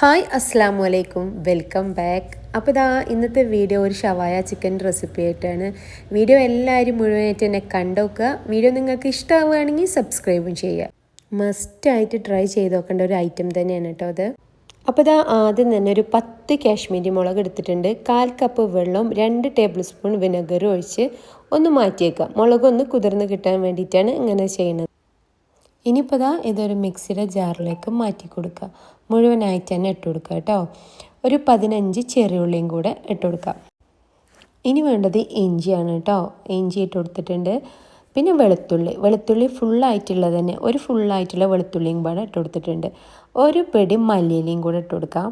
Hi അസ്സാം വലൈക്കും welcome back. അപ്പോൾ ഇതാ ഇന്നത്തെ വീഡിയോ ഒരു ഷവായ ചിക്കൻ റെസിപ്പി ആയിട്ടാണ്. വീഡിയോ എല്ലാവരും മുഴുവനായിട്ട് എന്നെ കണ്ടുനോക്കുക വീഡിയോ നിങ്ങൾക്ക് ഇഷ്ടമാവുകയാണെങ്കിൽ സബ്സ്ക്രൈബും ചെയ്യുക. മസ്റ്റായിട്ട് ട്രൈ ചെയ്ത് നോക്കേണ്ട ഒരു ഐറ്റം തന്നെയാണ് കേട്ടോ അത്. അപ്പോൾ ഇതാ ആദ്യം തന്നെ ഒരു പത്ത് കാശ്മീരി മുളക് എടുത്തിട്ടുണ്ട്. കാൽ കപ്പ് വെള്ളവും രണ്ട് ടേബിൾ സ്പൂൺ വിനെഗറും ഒഴിച്ച് ഒന്ന് മാറ്റിയേക്കുക. മുളകൊന്ന് കുതിർന്ന് കിട്ടാൻ വേണ്ടിയിട്ടാണ് ഇങ്ങനെ ചെയ്യുന്നത്. ഇനിയിപ്പോൾ ഇതാ ഇതൊരു മിക്സിയുടെ ജാറിലേക്ക് മാറ്റി കൊടുക്കുക. മുഴുവനായിട്ട് തന്നെ ഇട്ട് കൊടുക്കുക കേട്ടോ. ഒരു പതിനഞ്ച് ചെറിയുള്ളിയും കൂടെ ഇട്ട് കൊടുക്കുക. ഇനി വേണ്ടത് ഇഞ്ചിയാണ് കേട്ടോ. ഇഞ്ചി ഇട്ട് കൊടുത്തിട്ടുണ്ട്. പിന്നെ വെളുത്തുള്ളി. വെളുത്തുള്ളി ഫുള്ളായിട്ടുള്ളത് തന്നെ ഒരു ഫുള്ളായിട്ടുള്ള വെളുത്തുള്ളിയും കൂടെ ഇട്ട് കൊടുത്തിട്ടുണ്ട്. ഒരു പിടി മല്ലിയിലയും കൂടെ ഇട്ട് കൊടുക്കാം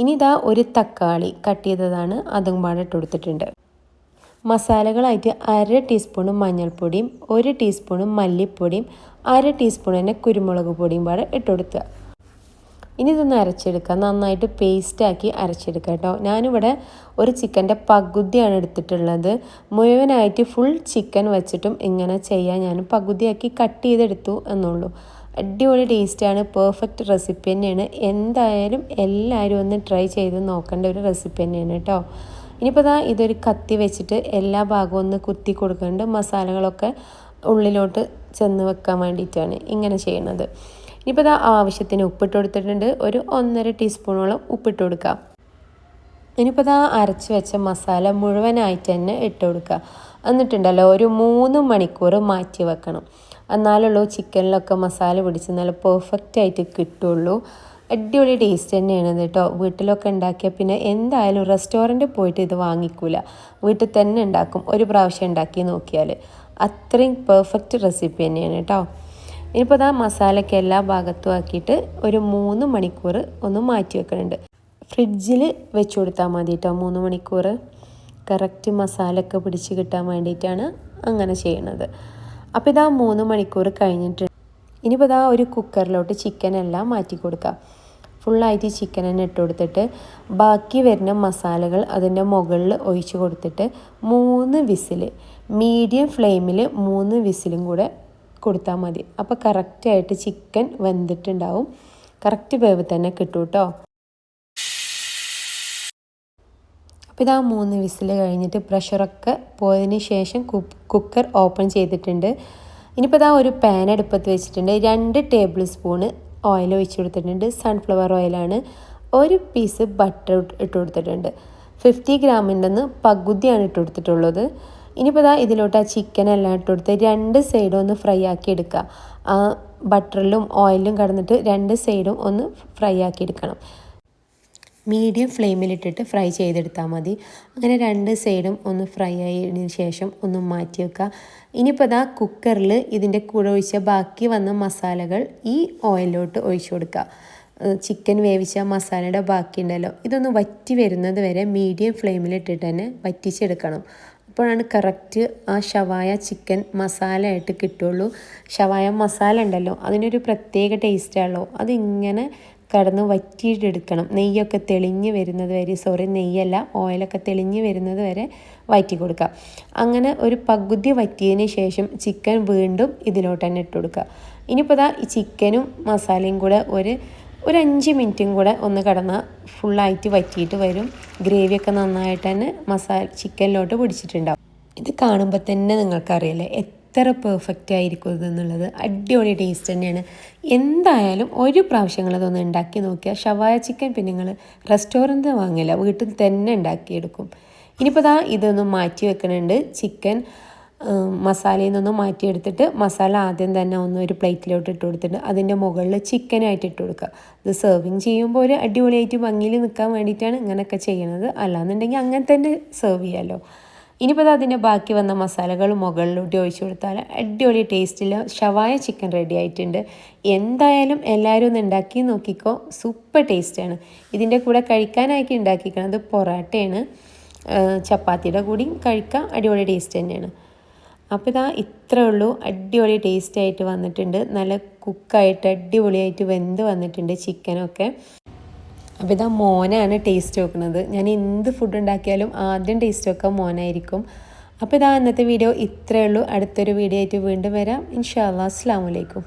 ഇനി ഇതാ ഒരു തക്കാളി കട്ട് ചെയ്തതാണ്. അതും പാടെ ഇട്ട് കൊടുത്തിട്ടുണ്ട്. മസാലകളായിട്ട് അര ടീസ്പൂണ് മഞ്ഞൾപ്പൊടിയും ഒരു ടീസ്പൂണ് മല്ലിപ്പൊടിയും അര ടീസ്പൂൺ തന്നെ കുരുമുളക് പൊടിയും പാടെ ഇട്ട് കൊടുക്കുക ഇനി ഇതൊന്ന് അരച്ചെടുക്കാം നന്നായിട്ട് പേസ്റ്റാക്കി അരച്ചെടുക്കുക കേട്ടോ. ഞാനിവിടെ ഒരു ചിക്കന്റെ പകുതിയാണ് എടുത്തിട്ടുള്ളത്. മുഴുവനായിട്ട് ഫുൾ ചിക്കൻ വെച്ചിട്ടും ഇങ്ങനെ ചെയ്യാൻ ഞാൻ പകുതിയാക്കി കട്ട് ചെയ്തെടുത്തു എന്നുള്ളൂ. അടിപൊളി ടേസ്റ്റാണ് പെർഫെക്റ്റ് റെസിപ്പി തന്നെയാണ്. എന്തായാലും എല്ലാവരും ഒന്ന് ട്രൈ ചെയ്ത് നോക്കേണ്ട ഒരു റെസിപ്പി തന്നെയാണ് കേട്ടോ. ഇനിയിപ്പോൾ ദാ ഇതൊരു കത്തി വെച്ചിട്ട് എല്ലാ ഭാഗവും ഒന്ന് കുത്തി കൊടുക്കുന്നുണ്ട് മസാലകളൊക്കെ ഉള്ളിലോട്ട് ചെന്ന് വെക്കാൻ വേണ്ടിയിട്ടാണ് ഇങ്ങനെ ചെയ്യുന്നത് ഇനിയിപ്പോൾ ദാ ആവശ്യത്തിന് ഉപ്പിട്ട് കൊടുത്തിട്ടുണ്ട്. ഒരു ഒന്നര ടീസ്പൂണോളം ഉപ്പിട്ട് കൊടുക്കുക ഇനിയിപ്പോൾ ഇതാ അരച്ച് വെച്ച മസാല മുഴുവനായിട്ട് തന്നെ ഇട്ട് കൊടുക്കുക എന്നിട്ടുണ്ടല്ലോ ഒരു മൂന്ന് മണിക്കൂർ മാറ്റി വെക്കണം. എന്നാലുള്ളൂ ചിക്കനിലൊക്കെ മസാല പിടിച്ച് നല്ല പെർഫെക്റ്റ് ആയിട്ട് കിട്ടുള്ളൂ. അടിപൊളി ടേസ്റ്റ് തന്നെയാണ് കേട്ടോ വീട്ടിലൊക്കെ ഉണ്ടാക്കിയാൽ പിന്നെ എന്തായാലും റെസ്റ്റോറന്റിൽ പോയിട്ട് ഇത് വാങ്ങിക്കൂല. വീട്ടിൽ തന്നെ ഉണ്ടാക്കും. ഒരു പ്രാവശ്യം ഉണ്ടാക്കി നോക്കിയാൽ അത്രയും പെർഫെക്റ്റ് റെസിപ്പി തന്നെയാണ് കേട്ടോ ഇനിയിപ്പോൾ ആ മസാലയ്ക്ക് എല്ലാ ഭാഗത്തും ആക്കിയിട്ട് ഒരു മൂന്ന് മണിക്കൂർ ഒന്ന് മാറ്റി വെക്കുന്നുണ്ട് ഫ്രിഡ്ജിൽ വെച്ച് കൊടുത്താൽ മതി കേട്ടോ മൂന്ന് മണിക്കൂർ കറക്റ്റ് മസാലയൊക്കെ പിടിച്ച് കിട്ടാൻ വേണ്ടിയിട്ടാണ് അങ്ങനെ ചെയ്യണത്. അപ്പോൾ ഇതാ മൂന്ന് മണിക്കൂർ കഴിഞ്ഞിട്ട് ഇനിയിപ്പോൾ ഇതാ ഒരു കുക്കറിലോട്ട് ചിക്കൻ എല്ലാം മാറ്റി കൊടുക്കുക ഫുള്ളായിട്ട് ചിക്കൻ തന്നെ ഇട്ട് കൊടുത്തിട്ട് ബാക്കി വരുന്ന മസാലകൾ അതിന്റെ മുകളിൽ ഒഴിച്ച് കൊടുത്തിട്ട് മൂന്ന് വിസിൽ മീഡിയം ഫ്ലെയിമിൽ മൂന്ന് വിസിലും കൂടെ കൊടുത്താൽ മതി. അപ്പോൾ കറക്റ്റായിട്ട് ചിക്കൻ വെന്തിട്ടുണ്ടാവും. കറക്റ്റ് വേവ് തന്നെ കിട്ടും കേട്ടോ. അപ്പോൾ ഇതാ മൂന്ന് വിസിൽ കഴിഞ്ഞിട്ട് പ്രഷറൊക്കെ പോയതിന് ശേഷം കുക്കർ ഓപ്പൺ ചെയ്തിട്ടുണ്ട്. ഇനിയിപ്പോൾ ഇതാ ഒരു പാൻ അടുപ്പത്ത് വെച്ചിട്ടുണ്ട്. രണ്ട് ടേബിൾ സ്പൂണ് ഓയിൽ ഒഴിച്ച് കൊടുത്തിട്ടുണ്ട്. സൺഫ്ലവർ ഓയിലാണ് ഒരു പീസ് ബട്ടർ ഇട്ട് കൊടുത്തിട്ടുണ്ട്. ഫിഫ്റ്റി ഗ്രാമിന്റെ നിന്ന് പകുതിയാണ് ഇട്ട് കൊടുത്തിട്ടുള്ളത്. ഇനിയിപ്പോൾ ഇതാ ഇതിലോട്ട് ആ ചിക്കൻ എല്ലാം ഇട്ട് കൊടുത്ത് രണ്ട് സൈഡും ഒന്ന് ഫ്രൈ ആക്കി എടുക്കുക. ആ ബട്ടറിലും ഓയിലും കടന്നിട്ട് രണ്ട് സൈഡും ഒന്ന് ഫ്രൈ ആക്കി എടുക്കണം. മീഡിയം ഫ്ലെയിമിലിട്ടിട്ട് ഫ്രൈ ചെയ്തെടുത്താൽ മതി. അങ്ങനെ രണ്ട് സൈഡും ഒന്ന് ഫ്രൈ ആയതിനു ശേഷം ഒന്ന് മാറ്റി വെക്കുക. ഇനിയിപ്പോൾ ഇതാ കുക്കറിൽ ഇതിന്റെ കൂടെ ഒഴിച്ച ബാക്കി വന്ന മസാലകൾ ഈ ഓയിലോട്ട് ഒഴിച്ചു കൊടുക്കുക. ചിക്കൻ വേവിച്ച മസാലയുടെ ബാക്കി ഉണ്ടല്ലോ. ഇതൊന്ന് വറ്റി വരുന്നത് വരെ മീഡിയം ഫ്ലെയിമിലിട്ടിട്ട് തന്നെ വറ്റിച്ചെടുക്കണം. അപ്പോഴാണ് കറക്റ്റ് ആ ഷവായ ചിക്കൻ മസാല ആയിട്ട് കിട്ടുള്ളൂ ഷവായ മസാല ഉണ്ടല്ലോ അതിനൊരു പ്രത്യേക ടേസ്റ്റാണല്ലോ അതിങ്ങനെ കടന്ന് വറ്റിയിട്ടെടുക്കണം. നെയ്യൊക്കെ തെളിഞ്ഞ് വരുന്നത് വരെ സോറി നെയ്യല്ല ഓയിലൊക്കെ തെളിഞ്ഞ് വരുന്നത് വരെ വറ്റി കൊടുക്കുക അങ്ങനെ ഒരു പകുതി വറ്റിയതിന് ശേഷം ചിക്കൻ വീണ്ടും ഇതിലോട്ട് തന്നെ ഇട്ട് കൊടുക്കുക ഇനിയിപ്പോൾ ഇതാ ഈ ചിക്കനും മസാലയും കൂടെ ഒരു ഒരു അഞ്ച് മിനിറ്റും കൂടെ ഒന്ന് കടന്ന് ഫുള്ളായിട്ട് വറ്റിയിട്ട് വരും. ഗ്രേവിയൊക്കെ നന്നായിട്ട് തന്നെ മസാല ചിക്കനിലോട്ട് പിടിച്ചിട്ടുണ്ടാവും. ഇത് കാണുമ്പോൾ തന്നെ നിങ്ങൾക്കറിയാലേ എത്ര പെർഫെക്റ്റ് ആയിരിക്കും ഇതെന്നുള്ളത് അടിപൊളി ടേസ്റ്റ് തന്നെയാണ്. എന്തായാലും ഒരു പ്രാവശ്യം നിങ്ങളതൊന്ന് ഉണ്ടാക്കി നോക്കിയാൽ ഷവായ ചിക്കൻ പിന്നെ നിങ്ങൾ റെസ്റ്റോറന്റ് വാങ്ങില്ല വീട്ടിൽ തന്നെ ഉണ്ടാക്കിയെടുക്കും ഇനിയിപ്പോൾ ദാ ഇതൊന്ന് മാറ്റി വെക്കണുണ്ട് ചിക്കൻ മസാലയിൽ നിന്നൊന്ന് മാറ്റിയെടുത്തിട്ട് മസാല ആദ്യം തന്നെ ഒന്ന് ഒരു പ്ലേറ്റിലോട്ട് ഇട്ട് കൊടുത്തിട്ട് അതിന്റെ മുകളിൽ ചിക്കനായിട്ട് ഇട്ട് കൊടുക്കുക ഇത് സെർവിങ് ചെയ്യുമ്പോൾ ഒരു അടിപൊളിയായിട്ട് ഭംഗിയിൽ നിൽക്കാൻ വേണ്ടിയിട്ടാണ് ഇങ്ങനെയൊക്കെ ചെയ്യണത്. അല്ലാന്നുണ്ടെങ്കിൽ അങ്ങനെ തന്നെ സെർവ് ചെയ്യാമല്ലോ ഇനിയിപ്പോൾ അതിന്റെ ബാക്കി വന്ന മസാലകൾ മുകളിലോട്ട് ഒഴിച്ചു കൊടുത്താൽ അടിപൊളി ടേസ്റ്റിൽ ഷവായ ചിക്കൻ റെഡി ആയിട്ടുണ്ട്. എന്തായാലും എല്ലാവരും ഒന്ന് ഉണ്ടാക്കി നോക്കിക്കോ. സൂപ്പർ ടേസ്റ്റാണ് ഇതിന്റെ കൂടെ കഴിക്കാനായിട്ട് ഉണ്ടാക്കിക്കണത് പൊറാട്ടയാണ്. ചപ്പാത്തിയുടെ കൂടിയും കഴിക്കാം. അടിപൊളി ടേസ്റ്റ് തന്നെയാണ്. അപ്പോൾ ഇതാ ഇത്രേ ഉള്ളൂ. അടിപൊളി ടേസ്റ്റ് ആയിട്ട് വന്നിട്ടുണ്ട്. നല്ല കുക്കായിട്ട് അടിപൊളിയായിട്ട് വെന്ത് വന്നിട്ടുണ്ട് ചിക്കനൊക്കെ അപ്പോൾ ഇതാ മോനാണ് ടേസ്റ്റ് വെക്കുന്നത്. ഞാൻ എന്ത് ഫുഡ് ഉണ്ടാക്കിയാലും ആദ്യം ടേസ്റ്റ് വെക്കാൻ മോനായിരിക്കും. അപ്പോൾ ഇതാ ഇന്നത്തെ വീഡിയോ ഇത്രയേ ഉള്ളൂ. അടുത്തൊരു വീഡിയോ ആയിട്ട് വീണ്ടും വരാം. ഇൻഷാ അല്ലാ അസ്സാം വലൈക്കും